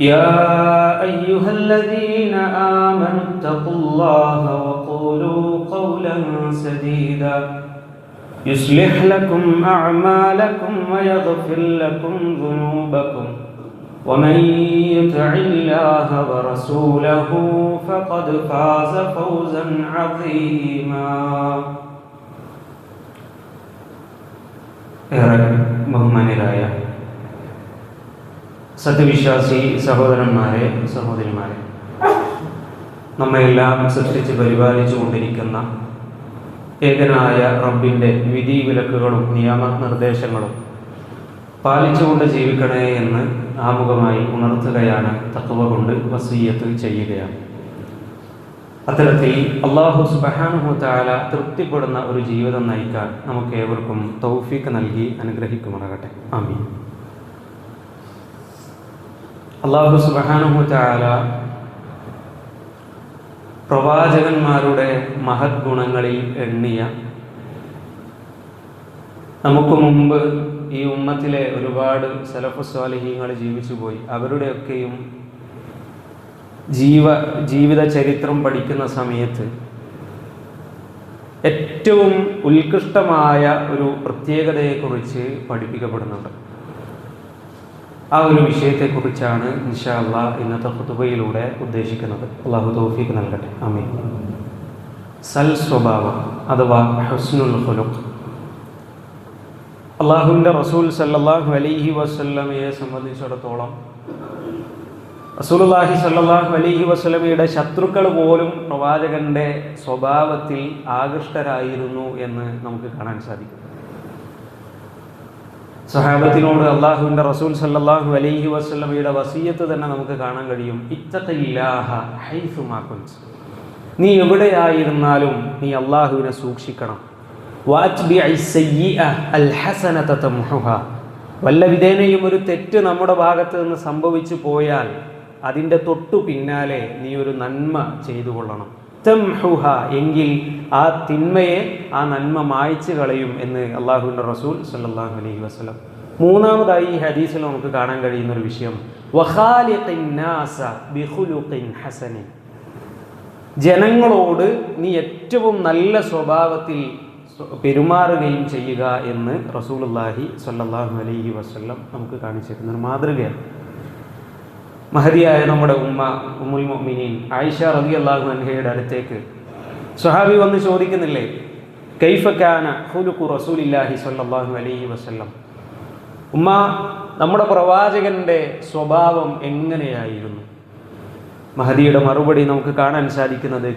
يا أيها الذين آمنوا اتقوا الله وقولوا قولا سديدا. يصلح لكم أعمالكم ويغفر لكم ذنوبكم. ومن يطع الله ورسوله فقد فاز فوزا عظيما. يا رب مهما نرايه സത്യവിശ്വാസി സഹോദരന്മാരെ സഹോദരിമാരെ നമ്മയെല്ലാം സൃഷ്ടിച്ച് പരിപാലിച്ചു കൊണ്ടിരിക്കുന്ന ഏകനായ റബ്ബിന്റെ വിധി വിലക്കുകളും നിയമ നിർദ്ദേശങ്ങളും പാലിച്ചുകൊണ്ട് ജീവിക്കണേ എന്ന് ആമുഖമായി ഉണർത്തുകയാണ് തത്വ കൊണ്ട് വസീയത്ത് ചെയ്യുകയാണ്. അത്തരത്തിൽ അള്ളാഹു സുബഹാനുഹു താല തൃപ്തിപ്പെടുന്ന ഒരു ജീവിതം നയിക്കാൻ നമുക്ക് ഏവർക്കും തൗഫീക്ക് നൽകി അനുഗ്രഹിക്കുമാറാകട്ടെ. ആമീൻ. അള്ളാഹു താല പ്രവാചകന്മാരുടെ മഹത് ഗുണങ്ങളിൽ എണ്ണിയ നമുക്ക് മുമ്പ് ഈ ഉമ്മത്തിലെ ഒരുപാട് സലഫസ്വാലിഹീങ്ങൾ ജീവിച്ചു പോയി. അവരുടെയൊക്കെയും ജീവ ജീവിത ചരിത്രം പഠിക്കുന്ന സമയത്ത് ഏറ്റവും ഉത്കൃഷ്ടമായ ഒരു പ്രത്യേകതയെക്കുറിച്ച് പഠിപ്പിക്കപ്പെടുന്നുണ്ട്. ആ ഒരു വിഷയത്തെക്കുറിച്ചാണ് ഇൻഷാ ഇന്നത്തെ ഹുതുബയിലൂടെ ഉദ്ദേശിക്കുന്നത്. അള്ളാഹു തോഫീക്ക് നൽകട്ടെ. അമീൻ സൽ സ്വഭാവം അഥവാ ഹസ്നുൽ ഹുലുഖ് അള്ളാഹുവിന്റെ റസൂൽ സല്ലാഹു അലൈഹി വസ്ലമയെ സംബന്ധിച്ചിടത്തോളം റസൂലുള്ളാഹി സല്ലാഹു അലൈഹി വസല്ലമയുടെ ശത്രുക്കൾ പോലും പ്രവാചകന്റെ സ്വഭാവത്തിൽ ആകൃഷ്ടരായിരുന്നു എന്ന് നമുക്ക് കാണാൻ സാധിക്കും. സഹാബത്തിനോട് അള്ളാഹുവിന്റെ റസൂൽ സല്ലാഹു അലൈഹി വസല്ലമയുടെ വസീയത്ത് തന്നെ നമുക്ക് കാണാൻ കഴിയും. മാകുൻസ് നീ എവിടെയായിരുന്നാലും നീ അള്ളാഹുവിനെ സൂക്ഷിക്കണം. വല്ല വിധേനയും ഒരു തെറ്റ് നമ്മുടെ ഭാഗത്ത് നിന്ന് സംഭവിച്ചു പോയാൽ അതിന്റെ തൊട്ടു പിന്നാലെ നീ ഒരു നന്മ ചെയ്തു കൊള്ളണം. തംഹുഹ എങ്കിൽ ആ തിന്മയെ ആ നന്മ മായ്ച്ചു കളയും എന്ന് അള്ളാഹുവിന്റെ റസൂൽ സല്ലാഹു അലൈഹി വസ്ലം മൂന്നാമതായി ഈ ഹദീസിൽ നമുക്ക് കാണാൻ കഴിയുന്ന ഒരു വിഷയം ജനങ്ങളോട് നീ ഏറ്റവും നല്ല സ്വഭാവത്തിൽ പെരുമാറുകയും ചെയ്യുക എന്ന് റസൂലുല്ലാഹി സല്ലാഹു അലൈഹി വസ്ല്ലം നമുക്ക് കാണിച്ചിരുന്ന ഒരു മാതൃകയാണ്. മഹതിയായ നമ്മുടെ ഉമ്മ ഉമ്മുൽ മൊമിനീൻ ആയിഷ റബി അള്ളാഹു അൻഹയുടെ അടുത്തേക്ക്. സുഹാബി വന്ന് ചോദിക്കുന്നില്ലേ കൈഫക്കാന ഹുലുക്കു റസൂലില്ലാഹി സല്ലാഹു അലൈഹി വസ്ല്ലം. ഉമ്മ നമ്മുടെ പ്രവാചകന്റെ സ്വഭാവം എങ്ങനെയായിരുന്നു? മഹദിയുടെ മറുപടി നമുക്ക് കാണാൻ സാധിക്കുന്നത്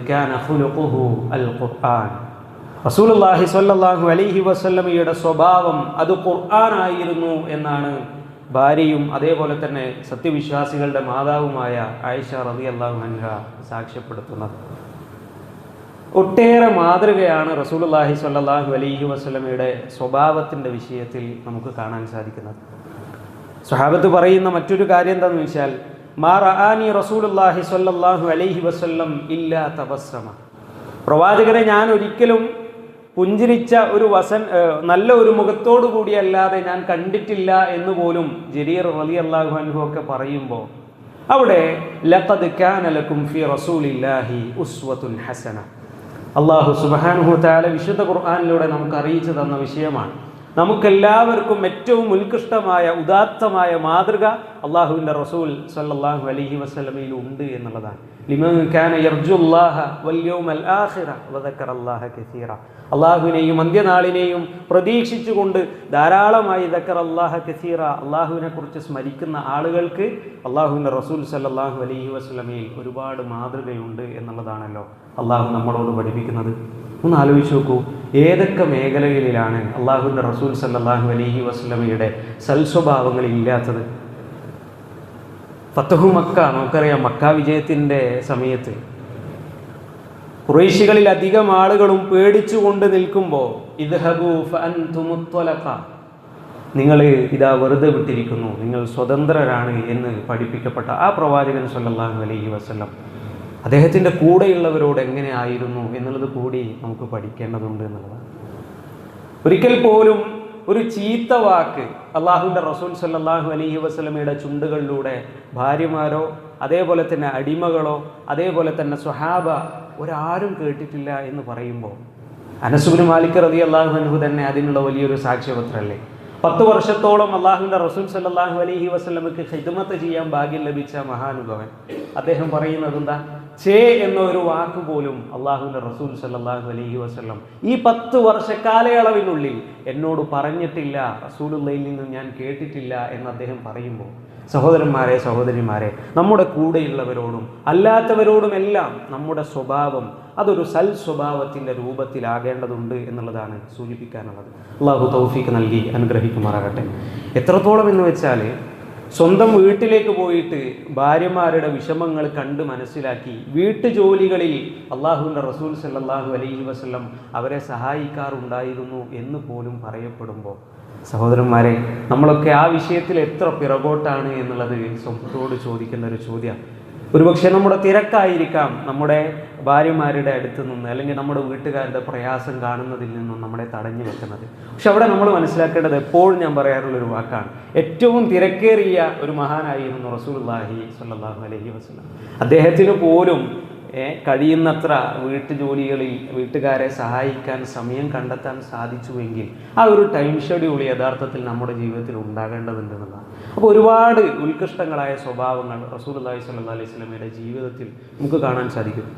അൽ ഖുർആൻ. സ്വല്ലല്ലാഹു അലൈഹി വസല്ലമയുടെ സ്വഭാവം അത് ഖുർആനായിരുന്നു എന്നാണ് ഭാര്യയും അതേപോലെ തന്നെ സത്യവിശ്വാസികളുടെ മാതാവുമായ ആയിഷ റളിയല്ലാഹു അൻഹ സാക്ഷ്യപ്പെടുത്തുന്നത്. ഒട്ടേറെ മാതൃകയാണ് റസൂലുള്ളാഹി സ്വല്ലല്ലാഹു അലൈഹി വസ്ലമയുടെ സ്വഭാവത്തിന്റെ വിഷയത്തിൽ നമുക്ക് കാണാൻ സാധിക്കുന്നത്. സ്വഹാബത്ത് പറയുന്ന മറ്റൊരു കാര്യം എന്താണെന്ന് വെച്ചാൽ മാ റഹാനി റസൂലുള്ളാഹി സ്വല്ലല്ലാഹു അലൈഹി വസല്ലം ഇല്ലാ തബസ്സമ. പ്രവാചകനെ ഞാൻ ഒരിക്കലും പുഞ്ചിരിച്ച ഒരു വസൻ നല്ല ഒരു മുഖത്തോടു കൂടിയല്ലാതെ ഞാൻ കണ്ടിട്ടില്ല എന്ന് പോലും ജരീർ റലി അള്ളാഹു അൻഹു ഒക്കെ പറയുമ്പോൾ അവിടെ ലഖദ് കാനലക്കും ഫി റസൂലില്ലാഹി ഉസ്വത്തുൻ ഹസന. അള്ളാഹു സുബ്ഹാനഹു തആല വിശുദ്ധ ഖുർആനിലൂടെ നമുക്ക് അറിയിച്ചു തന്ന വിഷയമാണ്. നമുക്കെല്ലാവർക്കും ഏറ്റവും ഉത്കൃഷ്ടമായ ഉദാത്തമായ മാതൃക അള്ളാഹുവിന്റെ റസൂൽ സല്ലാഹു അലഹി വസ്ലമയിൽ ഉണ്ട് എന്നുള്ളതാണ്. അള്ളാഹുവിനെയും അന്ത്യനാളിനെയും പ്രതീക്ഷിച്ചുകൊണ്ട് ധാരാളമായി ദക്കർ അള്ളാഹ കസീറ അള്ളാഹുവിനെ കുറിച്ച് സ്മരിക്കുന്ന ആളുകൾക്ക് അള്ളാഹുവിന്റെ റസൂൽ സല്ലാഹു അലഹി വസ്ലമയിൽ ഒരുപാട് മാതൃകയുണ്ട് എന്നുള്ളതാണല്ലോ. അള്ളാഹു നമ്മളോട് പഠിപ്പിക്കുന്നത്? ഒന്ന് ആലോചിച്ച് നോക്കൂ. ഏതൊക്കെ മേഖലകളിലാണ് അള്ളാഹുവിന്റെ റസൂൽ സല്ലാഹു അലഹി വസല്ലമയുടെ സൽസ്വഭാവങ്ങൾ ഇല്ലാത്തത്? ഫത്തഹു മക്ക നമുക്കറിയാം മക്ക വിജയത്തിന്റെ സമയത്ത് കുറേശികളിൽ അധികം ആളുകളും പേടിച്ചുകൊണ്ട് നിൽക്കുമ്പോൾ നിങ്ങൾ ഇതാ വെറുതെ വിട്ടിരിക്കുന്നു. നിങ്ങൾ സ്വതന്ത്രരാണ് എന്ന് പഠിപ്പിക്കപ്പെട്ട ആ പ്രവാചകൻ സല്ലാഹു അലഹി വസല്ലം. അദ്ദേഹത്തിന്റെ കൂടെയുള്ളവരോട് എങ്ങനെയായിരുന്നു എന്നുള്ളത് കൂടി നമുക്ക് പഠിക്കേണ്ടതുണ്ട് എന്നുള്ളതാണ്. ഒരിക്കൽ പോലും ഒരു ചീത്ത വാക്ക് അള്ളാഹുവിന്റെ റസൂൽ സല്ലാഹു അലഹി വസ്ലമയുടെ ചുണ്ടുകളിലൂടെ ഭാര്യമാരോ അതേപോലെ തന്നെ അടിമകളോ അതേപോലെ തന്നെ സ്വഹാബ ഒരാരും കേട്ടിട്ടില്ല എന്ന് പറയുമ്പോൾ അനസുബിന് മാലിക് റതി അള്ളാഹു അൻഹു തന്നെ അതിനുള്ള വലിയൊരു സാക്ഷ്യപത്രമല്ലേ? പത്ത് വർഷത്തോളം അള്ളാഹുവിന്റെ റസൂൽ സല്ലാഹു അലഹി വസ്ലമക്ക് ഹിദ്മത്ത് ചെയ്യാൻ ഭാഗ്യം ലഭിച്ച മഹാനുഭവൻ. അദ്ദേഹം പറയുന്നത് എന്താ? ചേ എന്ന ഒരു വാക്ക് പോലും അള്ളാഹുവിന്റെ റസൂൽ സല്ലാഹു അലഹി വസ്ലം ഈ പത്ത് വർഷ കാലയളവിനുള്ളിൽ എന്നോട് പറഞ്ഞിട്ടില്ല റസൂലുള്ളയിൽ നിന്ന് ഞാൻ കേട്ടിട്ടില്ല എന്ന് അദ്ദേഹം പറയുമ്പോൾ സഹോദരന്മാരെ സഹോദരിമാരെ നമ്മുടെ കൂടെയുള്ളവരോടും അല്ലാത്തവരോടുമെല്ലാം നമ്മുടെ സ്വഭാവം അതൊരു സൽ സ്വഭാവത്തിന്റെ രൂപത്തിലാകേണ്ടതുണ്ട് എന്നുള്ളതാണ് സൂചിപ്പിക്കാനുള്ളത്. അള്ളാഹു തൗഫീക്ക് നൽകി അനുഗ്രഹിക്കുമാറാകട്ടെ. എത്രത്തോളം എന്ന് വെച്ചാൽ സ്വന്തം വീട്ടിലേക്ക് പോയിട്ട് ഭാര്യമാരുടെ വിഷമങ്ങൾ കണ്ട് മനസ്സിലാക്കി വീട്ടുജോലികളിൽ അള്ളാഹുവിന്റെ റസൂൽ സല്ലാഹു അലൈഹി വസ്ലം അവരെ സഹായിക്കാറുണ്ടായിരുന്നു എന്ന് പോലും പറയപ്പെടുമ്പോൾ. സഹോദരന്മാരെ നമ്മളൊക്കെ ആ വിഷയത്തിൽ എത്ര പിറകോട്ടാണ് എന്നുള്ളത് സ്വന്തത്തോട് ചോദിക്കുന്ന ഒരു ചോദ്യം ഒരുപക്ഷെ നമ്മുടെ തിരക്കായിരിക്കാം നമ്മുടെ ഭാര്യമാരുടെ അടുത്ത് നിന്ന് അല്ലെങ്കിൽ നമ്മുടെ വീട്ടുകാരുടെ പ്രയാസം കാണുന്നതിൽ നിന്നും നമ്മളെ തടഞ്ഞു വെക്കുന്നത്. പക്ഷെ അവിടെ നമ്മൾ മനസ്സിലാക്കേണ്ടത് എപ്പോഴും ഞാൻ പറയാറുള്ളൊരു വാക്കാണ്. ഏറ്റവും തിരക്കേറിയ ഒരു മഹാനായിരുന്നു റസൂലുള്ളാഹി സ്വല്ലല്ലാഹു അലൈഹി വസല്ലം. അദ്ദേഹത്തിന് പോലും കഴിയുന്നത്ര വീട്ടുജോലികളിൽ വീട്ടുകാരെ സഹായിക്കാൻ സമയം കണ്ടെത്താൻ സാധിച്ചുവെങ്കിൽ ആ ഒരു ടൈം ഷെഡ്യൂൾ യഥാർത്ഥത്തിൽ നമ്മുടെ ജീവിതത്തിൽ ഉണ്ടാകേണ്ടതുണ്ട് എന്നതാണ് അപ്പോൾ ഒരുപാട് ഉത്കൃഷ്ടങ്ങളായ സ്വഭാവങ്ങൾ റസൂലുള്ളാഹി സല്ലാ അലൈഹി സ്വലമയുടെ ജീവിതത്തിൽ നമുക്ക് കാണാൻ സാധിക്കും.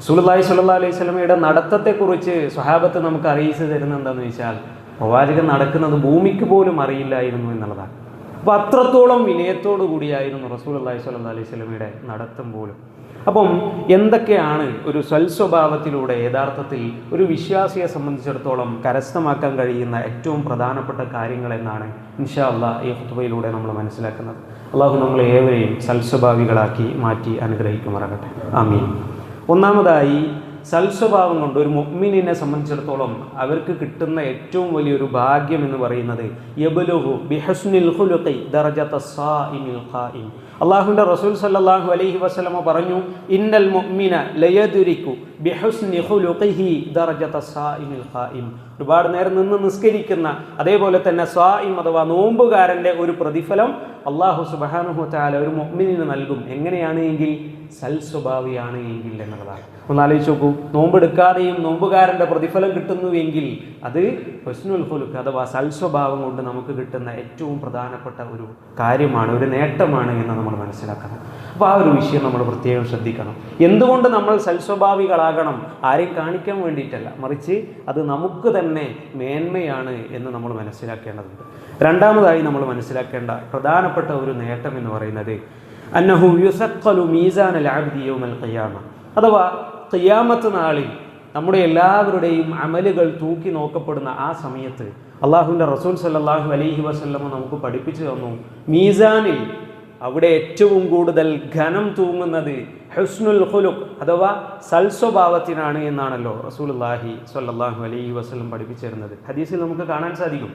റസൂലുള്ളാഹി സല്ലാ അലൈഹി സ്വലമയുടെ നടത്തത്തെക്കുറിച്ച് സ്വഹാബത്ത് നമുക്ക് അറിയിച്ചു തരുന്ന എന്താണെന്ന് വെച്ചാൽ പ്രവാചകൻ നടക്കുന്നത് ഭൂമിക്ക് പോലും അറിയില്ലായിരുന്നു എന്നുള്ളതാണ്. അപ്പോൾ അത്രത്തോളം വിനയത്തോടു കൂടിയായിരുന്നു റസൂൽ അള്ളാഹി സ്വല്ലാ അലൈഹി സ്വലമയുടെ നടത്തം പോലും. അപ്പം എന്തൊക്കെയാണ് ഒരു സ്വൽസ്വഭാവത്തിലൂടെ യഥാർത്ഥത്തിൽ ഒരു വിശ്വാസിയെ സംബന്ധിച്ചിടത്തോളം കരസ്ഥമാക്കാൻ കഴിയുന്ന ഏറ്റവും പ്രധാനപ്പെട്ട കാര്യങ്ങൾ എന്നാണ് ഇൻഷാ അള്ളാഹ് ഈ ഹുത്തുബയിലൂടെ നമ്മൾ മനസ്സിലാക്കുന്നത്. അള്ളാഹു നമ്മളെ ഏവരെയും സൽസ്വഭാവികളാക്കി മാറ്റി അനുഗ്രഹിക്കുമാറാകട്ടെ. ആമീൻ. ഒന്നാമതായി സൽസ്വഭാവം കൊണ്ട് ഒരു മുഅ്മിനിനെ സംബന്ധിച്ചിടത്തോളം അവർക്ക് കിട്ടുന്ന ഏറ്റവും വലിയൊരു ഭാഗ്യം എന്ന് പറയുന്നത് യബലുഹു ഖായിം അള്ളാഹുവിന്റെ റസൂൽ സല്ലാഹു അലൈഹി വസ്ലമ പറഞ്ഞു ഇന്നൽ മുഅ്മിന ലയദുരിക്കു ഖായിം ഒരുപാട് നേരം നിന്ന് നിസ്കരിക്കുന്ന അതേപോലെ തന്നെ സ്വായിം അഥവാ നോമ്പുകാരന്റെ ഒരു പ്രതിഫലം അള്ളാഹു സുബഹാനുഹു താല ഒരു മുഅ്മിനിന് നൽകും. എങ്ങനെയാണെങ്കിൽ എങ്കിൽ? സൽസ്വഭാവിയാണ് എങ്കിൽ എന്നുള്ളതാണ് ഒന്ന് ആലോചിച്ച് നോക്കൂ. നോമ്പെടുക്കാതെയും നോമ്പുകാരന്റെ പ്രതിഫലം കിട്ടുന്നുവെങ്കിൽ അത് ഹുസ്നുൽ ഹുലുക്ക് അഥവാ സൽസ്വഭാവം കൊണ്ട് നമുക്ക് കിട്ടുന്ന ഏറ്റവും പ്രധാനപ്പെട്ട ഒരു കാര്യമാണ് ഒരു നേട്ടമാണ് എന്ന് നമ്മൾ മനസ്സിലാക്കണം. അപ്പോൾ ആ ഒരു വിഷയം നമ്മൾ പ്രത്യേകം ശ്രദ്ധിക്കണം. എന്തുകൊണ്ട് നമ്മൾ സൽസ്വഭാവികളാകണം ആരെയും കാണിക്കാൻ വേണ്ടിയിട്ടല്ല. മറിച്ച് അത് നമുക്ക് തന്നെ മേന്മയാണ് എന്ന് നമ്മൾ മനസ്സിലാക്കേണ്ടതുണ്ട്. രണ്ടാമതായി നമ്മൾ മനസ്സിലാക്കേണ്ട പ്രധാനപ്പെട്ട ഒരു നേട്ടം എന്ന് പറയുന്നത് അന്നഹു ഖിയാമ. അഥവാ ഖിയാമത്ത് നാളിൽ നമ്മുടെ എല്ലാവരുടെയും അമലുകൾ തൂക്കി നോക്കപ്പെടുന്ന ആ സമയത്ത് അള്ളാഹുവിന്റെ റസൂൽ സല്ലാഹു അലൈഹി വസല്ലമ നമുക്ക് പഠിപ്പിച്ചു തന്നു. മീസാനിൽ അവിടെ ഏറ്റവും കൂടുതൽ ഘനം തൂങ്ങുന്നത് ഹുസ്നുൽ ഹുലുഖ് അഥവാ സൽസ്വഭാവത്തിനാണ് എന്നാണല്ലോ റസൂലുള്ളാഹി സ്വല്ലല്ലാഹു അലൈഹി വസല്ലം പഠിപ്പിച്ചിരുന്നത്. ഹദീസിൽ നമുക്ക് കാണാൻ സാധിക്കും.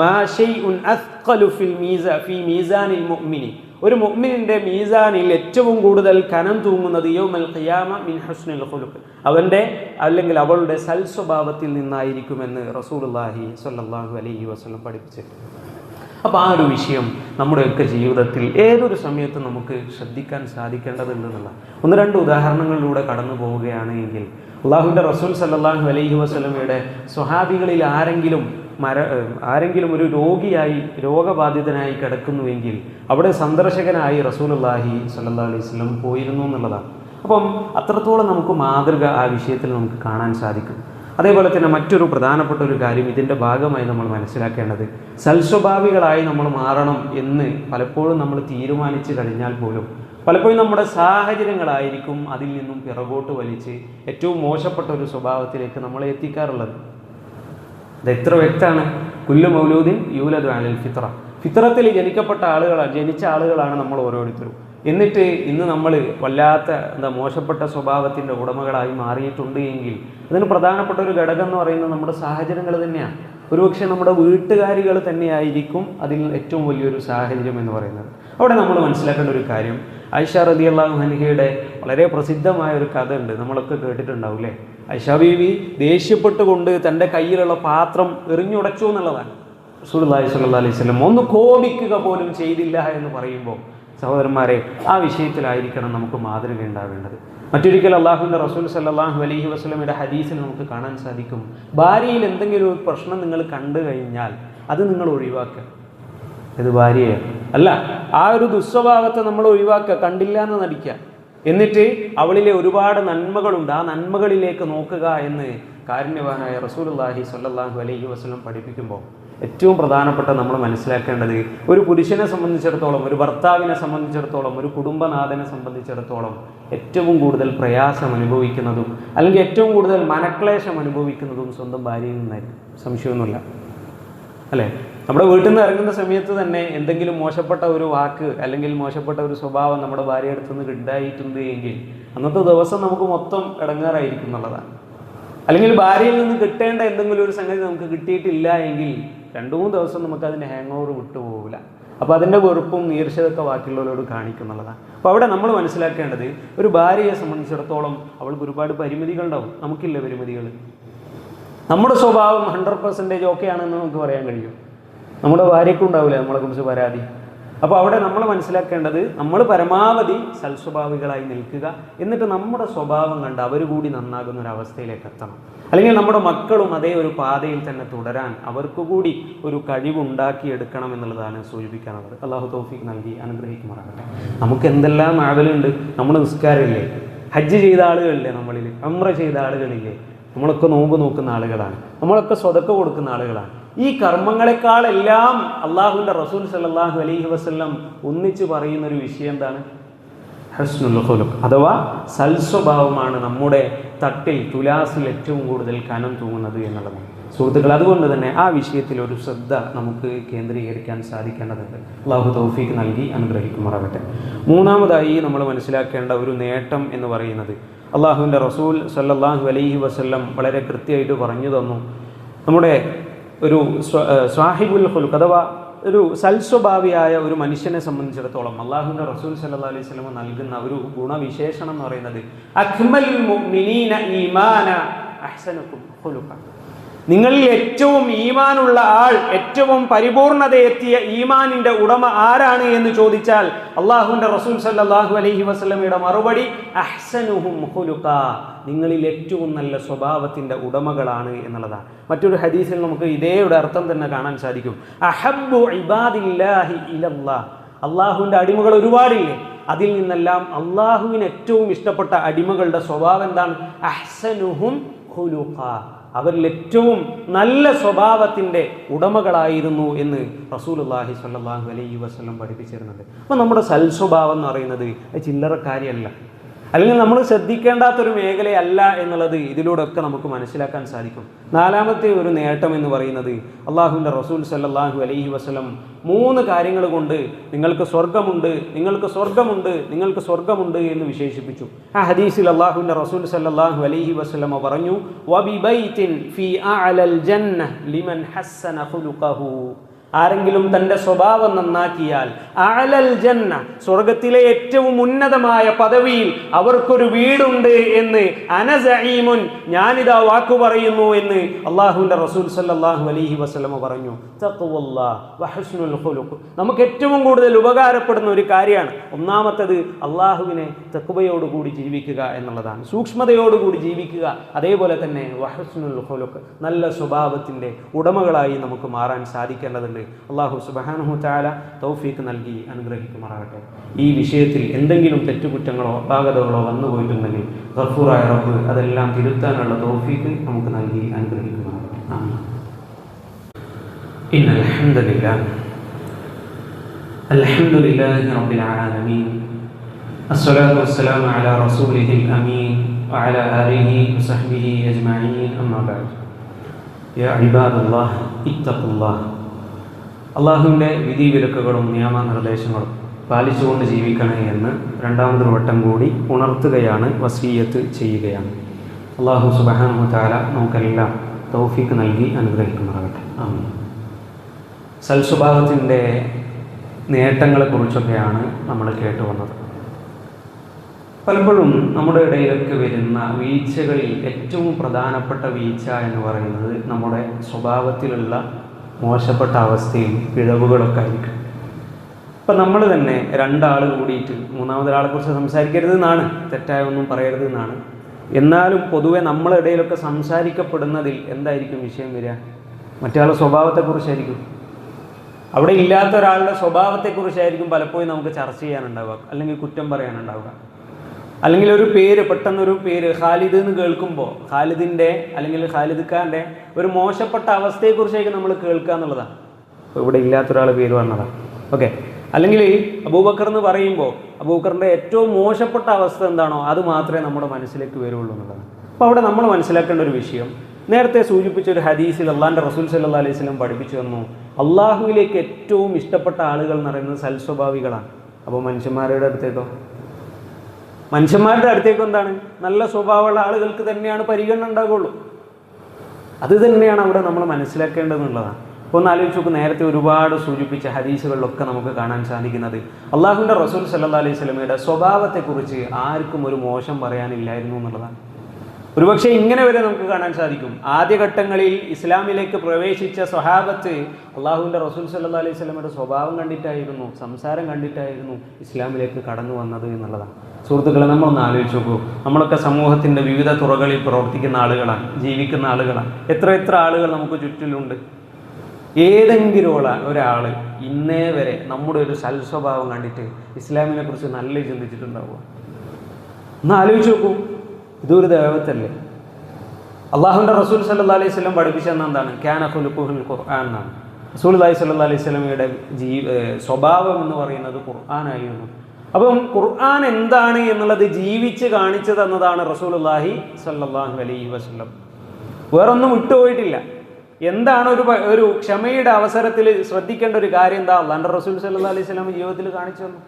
മാ ഷൈഉൻ അസ്ഖലു ഫിൽ മീസ ഫീ മീസാനിൽ മുഅ്മിനി ഒരു മുഅ്മിനിന്റെ മീസാനിൽ ഏറ്റവും കൂടുതൽ കനം തൂങ്ങുന്നത് യൗമൽ ഖിയാമ മിൻ ഹുസ്നുൽ ഹുലുഖ് അവന്റെ അല്ലെങ്കിൽ അവളുടെ സൽസ്വഭാവത്തിൽ നിന്നായിരിക്കുമെന്ന് റസൂലുള്ളാഹി സ്വല്ലല്ലാഹു അലൈഹി വസല്ലം പഠിപ്പിച്ചിട്ടുണ്ട്. അപ്പോൾ ആ ഒരു വിഷയം നമ്മുടെയൊക്കെ ജീവിതത്തിൽ ഏതൊരു സമയത്തും നമുക്ക് ശ്രദ്ധിക്കാൻ സാധിക്കേണ്ടതുണ്ടെന്നുള്ള ഒന്ന് രണ്ട് ഉദാഹരണങ്ങളിലൂടെ കടന്നു പോവുകയാണ് എങ്കിൽ അള്ളാഹുവിന്റെ റസൂൽ സല്ലാഹു അലൈഹി വസ്ലമയുടെ സ്വഹാബികളിൽ ആരെങ്കിലും മര ആരെങ്കിലും ഒരു രോഗിയായി രോഗബാധിതനായി കിടക്കുന്നുവെങ്കിൽ അവിടെ സന്ദർശകനായി റസൂൽ അള്ളാഹി സല്ലാ അലൈഹി വസല്ലം പോയിരുന്നു എന്നുള്ളതാണ്. അപ്പം അത്രത്തോളം നമുക്ക് മാതൃക ആ വിഷയത്തിൽ നമുക്ക് കാണാൻ സാധിക്കും. അതേപോലെ തന്നെ മറ്റൊരു പ്രധാനപ്പെട്ട ഒരു കാര്യം ഇതിന്റെ ഭാഗമായി നമ്മൾ മനസ്സിലാക്കേണ്ടത് സൽസ്വഭാവികളായി നമ്മൾ മാറണം എന്ന് പലപ്പോഴും നമ്മൾ തീരുമാനിച്ചു കഴിഞ്ഞാൽ പോലും പലപ്പോഴും നമ്മുടെ സാഹചര്യങ്ങളായിരിക്കും അതിൽ നിന്നും പിറകോട്ട് വലിച്ച് ഏറ്റവും മോശപ്പെട്ട ഒരു സ്വഭാവത്തിലേക്ക് നമ്മളെ എത്തിക്കാറുള്ളത്. ഇത് എത്ര വ്യക്തമാണ്? കുല്ലു മൗലൂദിൻ യൂലദ് അലൽ ഫിത്ര. ഫിത്രത്തിൽ ജനിക്കപ്പെട്ട ആളുകളാണ് ജനിച്ച ആളുകളാണ് നമ്മൾ ഓരോരുത്തരും. എന്നിട്ട് ഇന്ന് നമ്മൾ വല്ലാത്ത എന്താ മോശപ്പെട്ട സ്വഭാവത്തിന്റെ ഉടമകളായി മാറിയിട്ടുണ്ട് എങ്കിൽ അതിന് പ്രധാനപ്പെട്ട ഒരു ഘടകം എന്ന് പറയുന്നത് നമ്മുടെ സാഹചര്യങ്ങൾ തന്നെയാണ്. ഒരുപക്ഷെ നമ്മുടെ വീട്ടുകാരികൾ തന്നെയായിരിക്കും അതിൽ ഏറ്റവും വലിയൊരു സാഹചര്യം എന്ന് പറയുന്നത്. അവിടെ നമ്മൾ മനസ്സിലാക്കേണ്ട ഒരു കാര്യം ഐഷ റതി അള്ളാഹു ഹൻഹയുടെ വളരെ പ്രസിദ്ധമായ ഒരു കഥ ഉണ്ട്. നമ്മളൊക്കെ കേട്ടിട്ടുണ്ടാവും അല്ലേ ഐഷ ബീവി ദേഷ്യപ്പെട്ടുകൊണ്ട് തന്റെ കയ്യിലുള്ള പാത്രം എറിഞ്ഞുടച്ചു എന്നുള്ളതാണ്. റസൂലുള്ളാഹി സ്വല്ലല്ലാഹി അലൈഹി സ്വലം ഒന്ന് കോപിക്കുക പോലും ചെയ്തില്ല എന്ന് പറയുമ്പോൾ സഹോദരന്മാരെ ആ വിഷയത്തിലായിരിക്കണം നമുക്ക് മാതൃക ഉണ്ടാവേണ്ടത്. മറ്റൊരിക്കൽ അള്ളാഹുവിന്റെ റസൂൽ സല്ലാഹു അലഹി വസ്ലമിന്റെ ഹദീസിൽ നമുക്ക് കാണാൻ സാധിക്കും. ഭാര്യയിൽ എന്തെങ്കിലും ഒരു പ്രശ്നം നിങ്ങൾ കണ്ടു കഴിഞ്ഞാൽ അത് നിങ്ങൾ ഒഴിവാക്കുക. ഇത് ഭാര്യയാണ് അല്ല ആ ഒരു ദുസ്വഭാവത്തെ നമ്മൾ ഒഴിവാക്കുക കണ്ടില്ല എന്ന് നടിക്കുക. എന്നിട്ട് അവളിലെ ഒരുപാട് നന്മകളുണ്ട്. ആ നന്മകളിലേക്ക് നോക്കുക എന്ന് കാരുണ്യവാനായ റസൂലുള്ളാഹി സല്ലാഹു അലൈഹി വസ്ലം പഠിപ്പിക്കുമ്പോൾ ഏറ്റവും പ്രധാനപ്പെട്ട നമ്മൾ മനസ്സിലാക്കേണ്ടത് ഒരു പുരുഷനെ സംബന്ധിച്ചിടത്തോളം ഒരു ഭർത്താവിനെ സംബന്ധിച്ചിടത്തോളം ഒരു കുടുംബനാഥനെ സംബന്ധിച്ചിടത്തോളം ഏറ്റവും കൂടുതൽ പ്രയാസം അനുഭവിക്കുന്നതും അല്ലെങ്കിൽ ഏറ്റവും കൂടുതൽ മനക്ലേശം അനുഭവിക്കുന്നതും സ്വന്തം ഭാര്യയിൽ നിന്നായിരിക്കും. സംശയമൊന്നുമില്ല. അല്ലേ? നമ്മുടെ വീട്ടിൽ നിന്ന് ഇറങ്ങുന്ന സമയത്ത് തന്നെ എന്തെങ്കിലും മോശപ്പെട്ട ഒരു വാക്ക് അല്ലെങ്കിൽ മോശപ്പെട്ട ഒരു സ്വഭാവം നമ്മുടെ ഭാര്യ അടുത്ത് നിന്ന് കിട്ടായിട്ടുണ്ട് എങ്കിൽ അന്നത്തെ ദിവസം നമുക്ക് മൊത്തം ഇടങ്ങാറായിരിക്കും എന്നുള്ളതാണ്. അല്ലെങ്കിൽ ഭാര്യയിൽ നിന്ന് കിട്ടേണ്ട എന്തെങ്കിലും ഒരു സംഗതി നമുക്ക് കിട്ടിയിട്ടില്ല എങ്കിൽ രണ്ടു മൂന്ന് ദിവസം നമുക്ക് അതിന്റെ ഹാങ് ഓവർ വിട്ടുപോകില്ല അപ്പോൾ അതിന്റെ വെറുപ്പും നീർച്ചതൊക്കെ ബാക്കിയുള്ളവരോട് കാണിക്കുന്നുള്ളതാണ്. അപ്പോൾ അവിടെ നമ്മൾ മനസ്സിലാക്കേണ്ടത് ഒരു ഭാര്യയെ സംബന്ധിച്ചിടത്തോളം അവൾക്ക് ഒരുപാട് പരിമിതികളുണ്ടാവും. നമുക്കില്ല പരിമിതികൾ നമ്മുടെ സ്വഭാവം ഹൺഡ്രഡ് പെർസെന്റേജ് ഓക്കെ ആണെന്ന് നമുക്ക് പറയാൻ കഴിയും. നമ്മുടെ ഭാര്യയ്ക്കും ഉണ്ടാവില്ല നമ്മളെക്കുറിച്ച് പരാതി? അപ്പോൾ അവിടെ നമ്മൾ മനസ്സിലാക്കേണ്ടത് നമ്മൾ പരമാവധി സൽസ്വഭാവികളായി നിൽക്കുക. എന്നിട്ട് നമ്മുടെ സ്വഭാവം കണ്ട് അവർ കൂടി നന്നാകുന്ന ഒരു അവസ്ഥയിലേക്ക് എത്തണം. അല്ലെങ്കിൽ നമ്മുടെ മക്കളും അതേ ഒരു പാതയിൽ തന്നെ തുടരാൻ അവർക്ക് കൂടി ഒരു കഴിവുണ്ടാക്കിയെടുക്കണം എന്നുള്ളതാണ് സൂചിപ്പിക്കാനുള്ളത് അള്ളാഹു തോഫിക്ക് നൽകി അനുഗ്രഹിക്കുമാറാകട്ടെ. നമുക്ക് എന്തെല്ലാം ആവലുണ്ട്? നമ്മൾ നിസ്കാരമില്ലേ? ഹജ്ജ് ചെയ്ത ആളുകളില്ലേ നമ്മളിൽ? അമ്ര ചെയ്ത ആളുകളില്ലേ? നമ്മളൊക്കെ നോമ്പ് നോക്കുന്ന ആളുകളാണ്. നമ്മളൊക്കെ സ്വതക്ക കൊടുക്കുന്ന ആളുകളാണ്. ഈ കർമ്മങ്ങളെക്കാളെല്ലാം അള്ളാഹുവിന്റെ റസൂൽ സല്ലല്ലാഹു അലൈഹി വസല്ലം ഒന്നിച്ചു പറയുന്ന ഒരു വിഷയം എന്താണ്? അഥവാ സൽസ്വഭാവമാണ് നമ്മുടെ തട്ടിൽ തുലാസിൽ ഏറ്റവും കൂടുതൽ കനം തൂങ്ങുന്നത് എന്നുള്ളതാണ് സുഹൃത്തുക്കൾ അതുകൊണ്ട് തന്നെ ആ വിഷയത്തിൽ ഒരു ശ്രദ്ധ നമുക്ക് കേന്ദ്രീകരിക്കാൻ സാധിക്കേണ്ടതുണ്ട്. അള്ളാഹു തൗഫീഖ് നൽകി അനുഗ്രഹിക്കുമാറാകട്ടെ മൂന്നാമതായി നമ്മൾ മനസ്സിലാക്കേണ്ട ഒരു നേട്ടം എന്ന് പറയുന്നത് അള്ളാഹുവിന്റെ റസൂൽ സല്ലാഹു അലൈഹി വസ്ല്ലം വളരെ കൃത്യമായിട്ട് പറഞ്ഞു തന്നു. നമ്മുടെ ഒരു സ്വ സ്വാഹിബുൽ ഖുലുഖ് അഥവാ ഒരു സൽസ്വഭാവിയായ ഒരു മനുഷ്യനെ സംബന്ധിച്ചിടത്തോളം അള്ളാഹുവിന്റെ റസൂൽ സല്ലല്ലാഹു അലൈഹി വസല്ലം നൽകുന്ന ഒരു ഗുണവിശേഷണം എന്ന് പറയുന്നത് മുഅ്മിനീന ഈമാന അഹ്സനുക്കും ഖുലുഖ. നിങ്ങളിൽ ഏറ്റവും ഈമാനുള്ള ആൾ ഏറ്റവും പരിപൂർണത എത്തിയ ഈമാനിന്റെ ഉടമ ആരാണ് എന്ന് ചോദിച്ചാൽ അള്ളാഹുവിന്റെ റസൂൽ സല്ലാഹു അലഹി വസല്ലമയുടെ മറുപടി അഹ്സനുഹും നിങ്ങളിൽ ഏറ്റവും നല്ല സ്വഭാവത്തിന്റെ ഉടമകളാണ് എന്നുള്ളതാണ്. മറ്റൊരു ഹദീസിൽ നമുക്ക് ഇതേയുടെ അർത്ഥം തന്നെ കാണാൻ സാധിക്കും. അഹബു ഇബാദില്ലാഹി അടിമകൾ ഒരുപാടില്ലേ? അതിൽ നിന്നെല്ലാം അള്ളാഹുവിന് ഏറ്റവും ഇഷ്ടപ്പെട്ട അടിമകളുടെ സ്വഭാവം എന്താണ്? അഹ്സനുഹും അവരിൽ ഏറ്റവും നല്ല സ്വഭാവത്തിന്റെ ഉടമകളായിരുന്നു എന്ന് റസൂലുള്ളാഹി സല്ലാഹു അലൈ വസ്ലം പഠിപ്പിച്ചിരുന്നത്. അപ്പോൾ നമ്മുടെ സൽസ്വഭാവം എന്ന് പറയുന്നത് അത് ചില്ലറ കാര്യമല്ല അല്ലെങ്കിൽ നമ്മൾ ശ്രദ്ധിക്കേണ്ടാത്തൊരു മേഖലയല്ല എന്നുള്ളത് ഇതിലൂടെ ഒക്കെ നമുക്ക് മനസ്സിലാക്കാൻ സാധിക്കും. നാലാമത്തെ ഒരു നേട്ടം എന്ന് പറയുന്നത് അള്ളാഹുവിന്റെ റസൂൽ സല്ലാഹു അലൈഹി വസ്ലം മൂന്ന് കാര്യങ്ങൾ കൊണ്ട് നിങ്ങൾക്ക് സ്വർഗമുണ്ട് നിങ്ങൾക്ക് സ്വർഗമുണ്ട് നിങ്ങൾക്ക് സ്വർഗമുണ്ട് എന്ന് വിശേഷിപ്പിച്ചു. ആ ഹദീസിൽ അള്ളാഹുവിന്റെ റസൂൽ സല്ലാഹു അലൈഹി വസ്ലമ പറഞ്ഞു ആരെങ്കിലും തന്റെ സ്വഭാവം നന്നാക്കിയാൽ അലൽ ജന്ന സ്വർഗത്തിലെ ഏറ്റവും ഉന്നതമായ പദവിയിൽ അവർക്കൊരു വീടുണ്ട് എന്ന് അനസീമുൻ ഞാനിതാ വാക്കു പറയുന്നു എന്ന് അള്ളാഹുവിന്റെ റസൂൽ സല്ലാഹു അലഹി വസ്ലമ പറഞ്ഞു. നമുക്ക് ഏറ്റവും കൂടുതൽ ഉപകാരപ്പെടുന്ന ഒരു കാര്യമാണ് ഒന്നാമത്തത് അള്ളാഹുവിനെ തെക്കുബയോടുകൂടി ജീവിക്കുക എന്നുള്ളതാണ്. സൂക്ഷ്മതയോടുകൂടി ജീവിക്കുക അതേപോലെ തന്നെ വഹസ്നുൽ ഹുലുക്ക് നല്ല സ്വഭാവത്തിന്റെ ഉടമകളായി നമുക്ക് മാറാൻ സാധിക്കേണ്ടതുണ്ട്. അള്ളാഹു സുബാനുഹു ചാല തൗഫീക്ക് നൽകി അനുഗ്രഹിക്കുമാറാകട്ടെ ഈ വിഷയത്തിൽ എന്തെങ്കിലും തെറ്റുകുറ്റങ്ങളോ അപാകതകളോ വന്നു പോയിട്ടുണ്ടെങ്കിൽ ഗഫൂറായ റബ്ബ് അതെല്ലാം തിരുത്താനുള്ള തൗഫീക്ക് നമുക്ക് നൽകി അനുഗ്രഹിക്കുമാറാകട്ടെ ആമീൻ إن الحمد لله الحمد لله رب العالمين الصلاة والسلام على رسوله الأمين وعلى آله وصحبه أجمعين أما بعد يا عباد الله اتقوا الله അള്ളാഹുവിന്റെ വിധി വിലക്കുകളും നിയമനിർദ്ദേശങ്ങളും പാലിച്ചുകൊണ്ട് ജീവിക്കണേ എന്ന് രണ്ടാമതൊരു വട്ടം കൂടി ഉണർത്തുകയാണ് വസീയത്ത് ചെയ്യുകയാണ്. അള്ളാഹു സുബാനു താല നമുക്കെല്ലാം തൗഫീക്ക് നൽകി അനുഗ്രഹിക്കുമാറാകട്ടെ. ആമീൻ. സൽസ്വഭാവത്തിന്റെ നേട്ടങ്ങളെക്കുറിച്ചൊക്കെയാണ് നമ്മൾ കേട്ടു വന്നത്. പലപ്പോഴും നമ്മുടെ ഇടയിലൊക്കെ വരുന്ന വീഴ്ചകളിൽ ഏറ്റവും പ്രധാനപ്പെട്ട വീഴ്ച എന്ന് പറയുന്നത് നമ്മുടെ സ്വഭാവത്തിലുള്ള മോശപ്പെട്ട അവസ്ഥയും പിഴവുകളൊക്കെ ആയിരിക്കും. ഇപ്പം നമ്മൾ തന്നെ രണ്ടാൾ കൂടിയിട്ട് മൂന്നാമതൊരാളെ കുറിച്ച് സംസാരിക്കരുത് എന്നാണ് തെറ്റായ ഒന്നും പറയരുത് എന്നാണ്. എന്നാലും പൊതുവെ നമ്മളിടയിലൊക്കെ സംസാരിക്കപ്പെടുന്നതിൽ എന്തായിരിക്കും വിഷയം വരിക? മറ്റേ സ്വഭാവത്തെക്കുറിച്ചായിരിക്കും. അവിടെ ഇല്ലാത്ത ഒരാളുടെ സ്വഭാവത്തെക്കുറിച്ചായിരിക്കും പലപ്പോഴും നമുക്ക് ചർച്ച ചെയ്യാനുണ്ടാവുക അല്ലെങ്കിൽ കുറ്റം പറയാനുണ്ടാവുക. അല്ലെങ്കിൽ ഒരു പേര് പെട്ടെന്നൊരു പേര് ഖാലിദ് എന്ന് കേൾക്കുമ്പോൾ ഖാലിദിന്റെ അല്ലെങ്കിൽ ഖാലിദ് ഖാന്റെ ഒരു മോശപ്പെട്ട അവസ്ഥയെക്കുറിച്ചായിരിക്കും നമ്മൾ കേൾക്കുക എന്നുള്ളതാണ്. അപ്പോൾ ഇവിടെ ഇല്ലാത്തൊരാൾ പേര് പറഞ്ഞതാണ് ഓക്കെ. അല്ലെങ്കിൽ അബൂബക്കർ എന്ന് പറയുമ്പോൾ അബൂബക്കറിന്റെ ഏറ്റവും മോശപ്പെട്ട അവസ്ഥ എന്താണോ അത് മാത്രമേ നമ്മുടെ മനസ്സിലേക്ക് വരുള്ളൂ എന്നുള്ളതാണ്. അപ്പോൾ അവിടെ നമ്മൾ മനസ്സിലാക്കേണ്ട ഒരു വിഷയം നേരത്തെ സൂചിപ്പിച്ച ഒരു ഹദീസിൽ അള്ളാന്റെ റസൂൽ സല്ലാ അലൈഹി സ്വലം പഠിപ്പിച്ചു തന്നു അള്ളാഹുവിലേക്ക് ഏറ്റവും ഇഷ്ടപ്പെട്ട ആളുകൾ എന്ന് പറയുന്നത് സൽസ്വഭാവികളാണ്. അപ്പോൾ മനുഷ്യന്മാരുടെ അടുത്തേക്കോ? മനുഷ്യന്മാരുടെ അടുത്തേക്ക് എന്താണ്? നല്ല സ്വഭാവമുള്ള ആളുകൾക്ക് തന്നെയാണ് പരിഗണന ഉണ്ടാകുള്ളൂ അത് തന്നെയാണ് അവിടെ നമ്മൾ മനസ്സിലാക്കേണ്ടതെന്നുള്ളതാണ് അപ്പോൾ ഒന്ന് ആലോചിച്ച് നോക്ക് നേരത്തെ ഒരുപാട് സൂചിപ്പിച്ച ഹദീസുകളിലൊക്കെ നമുക്ക് കാണാൻ സാധിക്കുന്നത് അള്ളാഹുവിന്റെ റസൂൽ സല്ലാ അലൈഹി സ്വലമയുടെ സ്വഭാവത്തെക്കുറിച്ച് ആർക്കും ഒരു മോശം പറയാനില്ലായിരുന്നു എന്നുള്ളതാണ്. ഒരുപക്ഷെ ഇങ്ങനെ വരെ നമുക്ക് കാണാൻ സാധിക്കും. ആദ്യഘട്ടങ്ങളിൽ ഇസ്ലാമിലേക്ക് പ്രവേശിച്ച സ്വഹാബത്ത് അള്ളാഹുവിന്റെ റസൂൽ സല്ലാ അലൈഹി സ്വലമയുടെ സ്വഭാവം കണ്ടിട്ടായിരുന്നു സംസാരം കണ്ടിട്ടായിരുന്നു ഇസ്ലാമിലേക്ക് കടന്നു വന്നത് എന്നുള്ളതാണ്. സുഹൃത്തുക്കളെ നമ്മളൊന്ന് ആലോചിച്ച് നോക്കൂ. നമ്മളൊക്കെ സമൂഹത്തിന്റെ വിവിധ തുറകളിൽ പ്രവർത്തിക്കുന്ന ആളുകളാണ് ജീവിക്കുന്ന ആളുകളാണ്. എത്ര എത്ര ആളുകൾ നമുക്ക് ചുറ്റിലുണ്ട്. ഏതെങ്കിലും ഒരാൾ ഇന്നേ വരെ നമ്മുടെ ഒരു സൽസ്വഭാവം കണ്ടിട്ട് ഇസ്ലാമിനെ കുറിച്ച് നല്ല ചിന്തിച്ചിട്ടുണ്ടാവുക. ഒന്ന് ആലോചിച്ച് നോക്കൂ. ഇതൊരു ദേവത്തല്ലേ? അള്ളാഹുന്റെ റസൂൽ സല്ലാ അലൈഹി സ്വലം പഠിപ്പിച്ചെന്ന എന്താണ്? ക്യാന ഹുലുഖുൽ ഖുർആൻ എന്നാണ്. റസൂൽ അലൈഹി സ്വല്ലാ അലൈഹി സ്വലമയുടെ ജീ സ്വഭാവം എന്ന് പറയുന്നത് ഖുർആനായിരുന്നു. അപ്പം ഖുർആൻ എന്താണ് എന്നുള്ളത് ജീവിച്ച് കാണിച്ചു തന്നതാണ് റസൂൽ അള്ളാഹി സല്ലാഹു അലൈഹി വസ്ലം വേറൊന്നും വിട്ടുപോയിട്ടില്ല. എന്താണ് ഒരു ഒരു ക്ഷമയുടെ അവസരത്തിൽ ശ്രദ്ധിക്കേണ്ട ഒരു കാര്യം എന്താ? അള്ളാന്റെ റസൂൽ സല്ലാ അലൈഹി സ്വലം ജീവിതത്തിൽ കാണിച്ചു തന്നു.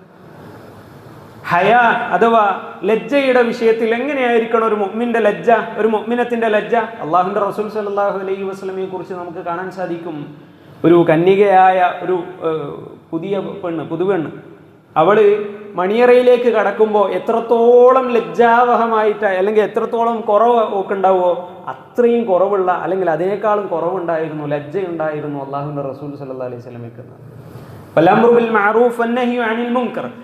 ഹയ അഥവാ ലജ്ജയുടെ വിഷയത്തിൽ എങ്ങനെയായിരിക്കണം ഒരു മൊമ്മിന്റെ ലജ്ജ ഒരു മൊമ്മിനത്തിന്റെ ലജ്ജ? അള്ളാഹുന്റെ റസൂൽ സല്ലാഹു അലൈഹി വസ്ലമയെ കുറിച്ച് നമുക്ക് കാണാൻ സാധിക്കും. ഒരു കന്യകയായ ഒരു പുതിയ പെണ്ണ് പുതുപെണ്ണ്. അവൾ മണിയറയിലേക്ക് കടക്കുമ്പോൾ എത്രത്തോളം ലജ്ജാവഹമായിട്ട് അല്ലെങ്കിൽ എത്രത്തോളം കുറവ് ഒക്കെ ഉണ്ടാവുമോ അത്രയും കുറവുള്ള അല്ലെങ്കിൽ അതിനേക്കാളും കുറവുണ്ടായിരുന്നു ലജ്ജയുണ്ടായിരുന്നു അള്ളാഹുന്റെ റസൂൽ സല്ലാ അലൈഹി സ്വലമയ്ക്ക്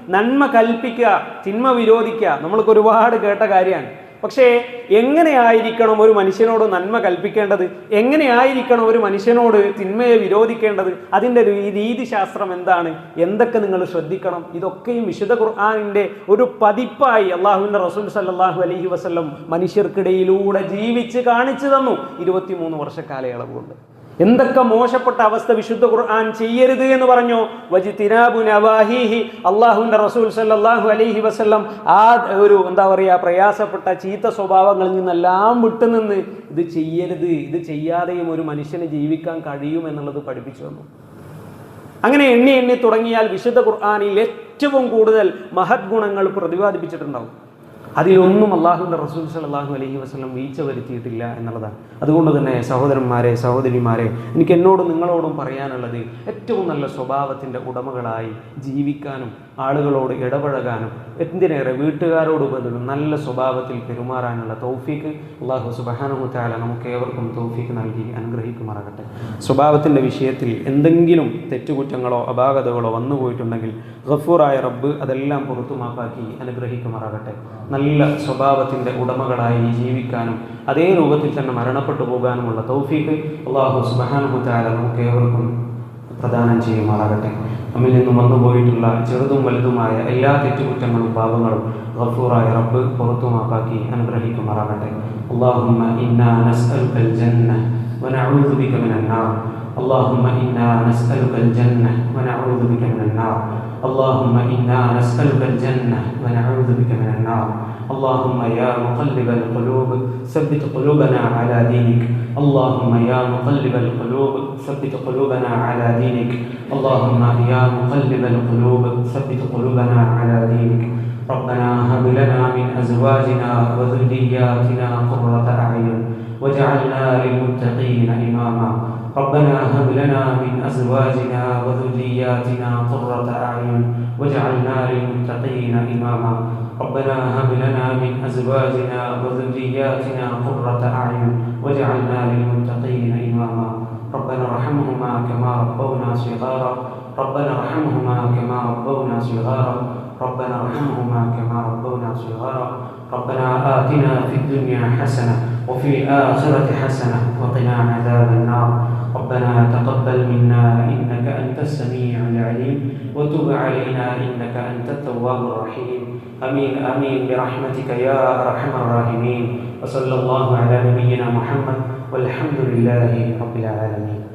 നന്മ കൽപ്പിക്കുക തിന്മ വിരോധിക്കുക നമ്മൾക്ക് ഒരുപാട് കേട്ട കാര്യമാണ്. പക്ഷേ എങ്ങനെയായിരിക്കണം ഒരു മനുഷ്യനോട് നന്മ കൽപ്പിക്കേണ്ടത്? എങ്ങനെയായിരിക്കണം ഒരു മനുഷ്യനോട് തിന്മയെ വിരോധിക്കേണ്ടത്? അതിന്റെ രീതിശാസ്ത്രം എന്താണ്? എന്തൊക്കെ നിങ്ങൾ ശ്രദ്ധിക്കണം? ഇതൊക്കെയും വിശുദ്ധ ഖുർആാനിന്റെ ഒരു പതിപ്പായി അള്ളാഹുവിന്റെ റസൂൽ സല്ലാഹു അലഹി വസ്ല്ലം മനുഷ്യർക്കിടയിലൂടെ ജീവിച്ച് കാണിച്ചു തന്നു. ഇരുപത്തിമൂന്ന് വർഷ കാലയളവ് കൊണ്ട് എന്തൊക്കെ മോശപ്പെട്ട അവസ്ഥ വിശുദ്ധ ഖുർആൻ ചെയ്യരുത് എന്ന് പറഞ്ഞു. വജിതിനാബു നവാഹിഹി. അള്ളാഹുവിന്റെ റസൂൽ സല്ലാഹു അലൈഹി വസല്ലം ആ ഒരു എന്താ പറയുക പ്രയാസപ്പെട്ട ചീത്ത സ്വഭാവങ്ങളിൽ നിന്നെല്ലാം വിട്ടുനിന്ന് ഇത് ചെയ്യരുത് ഇത് ചെയ്യാതെയും ഒരു മനുഷ്യന് ജീവിക്കാൻ കഴിയും എന്നുള്ളത് പഠിപ്പിച്ചു തന്നു. അങ്ങനെ എണ്ണി എണ്ണി തുടങ്ങിയാൽ വിശുദ്ധ ഖുർആാനിൽ ഏറ്റവും കൂടുതൽ മഹത് ഗുണങ്ങൾ പ്രതിപാദിപ്പിച്ചിട്ടുണ്ടാവും. അതിലൊന്നും അള്ളാഹുവിന്റെ റസൂൽ സലാഹു അലഹി വസ്ലം വീഴ്ച വരുത്തിയിട്ടില്ല എന്നുള്ളതാണ്. അതുകൊണ്ട് തന്നെ സഹോദരന്മാരെ സഹോദരിമാരെ എനിക്ക് എന്നോടും നിങ്ങളോടും പറയാനുള്ളത് ഏറ്റവും നല്ല സ്വഭാവത്തിന്റെ ഉടമകളായി ജീവിക്കാനും ആളുകളോട് ഇടപഴകാനും എന്തിനേറെ വീട്ടുകാരോട് ബന്ധം നല്ല സ്വഭാവത്തിൽ പെരുമാറാനുള്ള തൗഫീക്ക് അള്ളാഹു സുബാനുമുത്താല നമുക്ക് ഏവർക്കും തൗഫീക്ക് നൽകി അനുഗ്രഹിക്കുമാറാകട്ടെ. സ്വഭാവത്തിന്റെ വിഷയത്തിൽ എന്തെങ്കിലും തെറ്റുകുറ്റങ്ങളോ അപാകതകളോ വന്നുപോയിട്ടുണ്ടെങ്കിൽ ഗഫൂറായ റബ്ബ് അതെല്ലാം പുറത്തുമാപ്പാക്കി അനുഗ്രഹിക്കുമാറാകട്ടെ. നല്ല സ്വഭാവത്തിൻ്റെ ഉടമകളായി ജീവിക്കാനും അതേ രൂപത്തിൽ തന്നെ മരണപ്പെട്ടു പോകാനുമുള്ള തൗഫീക്ക് അള്ളാഹു സുബാനുമുത്താല നമുക്ക് ഏവർക്കും പ്രദാനം ചെയ്യുമാറാകട്ടെ നമ്മിൽ നിന്നും വന്നുപോയിട്ടുള്ള ചെറുതും വലുതുമായ എല്ലാ തെറ്റുകുറ്റങ്ങളും പാപങ്ങളും ഗഫൂറായ റബ്ബ് പുറത്തുമാപ്പാക്കി അനുഗ്രഹിക്കുമാറാകട്ടെ اللهم إنا نسألك الجنة ونعوذ بك من النار اللهم إنا نسألك الجنة ونعوذ بك من النار اللهم إنا نسألك الجنة ونعوذ بك من النار اللهم يا مقلب القلوب ثبت قلوبنا على دينك. اللهم يا مقلب القلوب ثبت قلوبنا على دينك. اللهم يا مقلب القلوب ثبت قلوبنا على دينك. ربنا هب لنا من أزواجنا وذرياتنا قرة أعين وجعلنا للمتقين إماما. ربنا هب لنا من أزواجنا وذرياتنا قرة أعين وجعلنا للمتقين إماما. ربنا هب لنا من أزواجنا وذرياتنا قرة أعين وجعلنا للمتقين إماما. ربنا ارحمهما كما ربونا صغارا. ربنا ارحمهما كما ربونا صغارا. ربنا ارحمهما كما ربونا صغارا. ربنا آتنا في الدنيا حسنة وفي الآخرة حسنة وقنا عذاب النار. ربنا تقبل منا إنك أنت السميع العليم وتب علينا إنك أنت التواب الرحيم. أمين آمين. برحمتك يا أرحم الراحمين. وصلى الله على نبينا محمد والحمد لله رب العالمين.